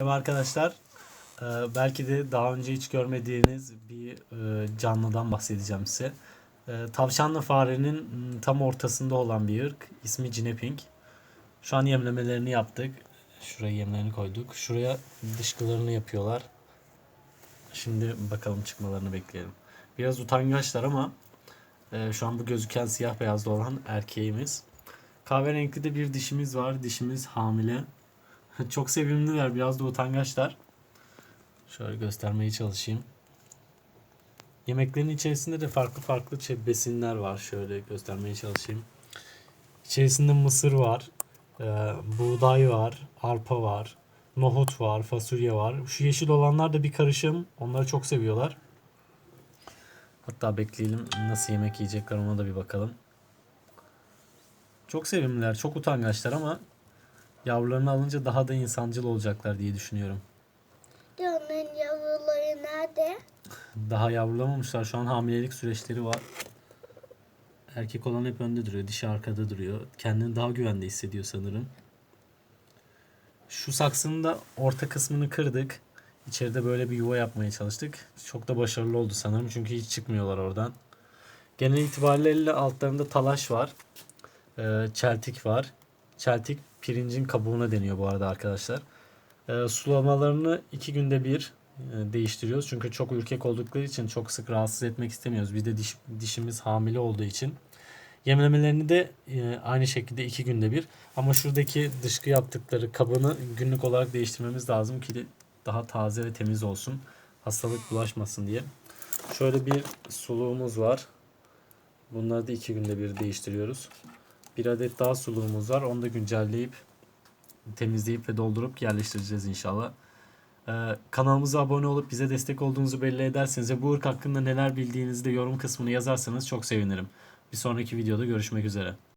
Merhaba arkadaşlar. Ee, belki de daha önce hiç görmediğiniz bir e, canlıdan bahsedeceğim size. Ee, tavşanlı farenin tam ortasında olan bir ırk. İsmi Cineping. Şu an yemlemelerini yaptık. Şuraya yemlerini koyduk. Şuraya dışkılarını yapıyorlar. Şimdi bakalım çıkmalarını bekleyelim. Biraz utangaçlar ama e, şu an bu gözüken siyah beyazlı olan erkeğimiz. Kahverengi de bir dişimiz var. Dişimiz hamile. Çok sevimliler, biraz da utangaçlar. Şöyle göstermeye çalışayım. Yemeklerin içerisinde de farklı farklı besinler var. Şöyle göstermeye çalışayım. İçerisinde mısır var, e, buğday var, arpa var, nohut var, fasulye var. Şu yeşil olanlar da bir karışım. Onları çok seviyorlar. Hatta bekleyelim nasıl yemek yiyecekler ona da bir bakalım. Çok sevimliler, çok utangaçlar ama Yavrularını alınca daha da insancıl olacaklar diye düşünüyorum. Onun yavruları nerede? Daha yavrulamamışlar. Şu an hamilelik süreçleri var. Erkek olan hep önde duruyor. Dişi arkada duruyor. Kendini daha güvende hissediyor sanırım. Şu saksının da orta kısmını kırdık. İçeride böyle bir yuva yapmaya çalıştık. Çok da başarılı oldu sanırım. Çünkü hiç çıkmıyorlar oradan. Genel itibariyle altlarında talaş var. Ee, çeltik var. Çeltik pirincin kabuğuna deniyor bu arada arkadaşlar. Ee, sulamalarını iki günde bir e, değiştiriyoruz. Çünkü çok ürkek oldukları için çok sık rahatsız etmek istemiyoruz. Bir de diş, dişimiz hamile olduğu için. Yemlemelerini de e, aynı şekilde iki günde bir. Ama şuradaki dışkı yaptıkları kabını günlük olarak değiştirmemiz lazım ki de daha taze ve temiz olsun. Hastalık bulaşmasın diye. Şöyle bir suluğumuz var. Bunları da iki günde bir değiştiriyoruz. Bir adet daha suluğumuz var. Onu da güncelleyip temizleyip ve doldurup yerleştireceğiz inşallah. Ee, kanalımıza abone olup bize destek olduğunuzu belli ederseniz ve bu ırk hakkında neler bildiğinizi de yorum kısmına yazarsanız çok sevinirim. Bir sonraki videoda görüşmek üzere.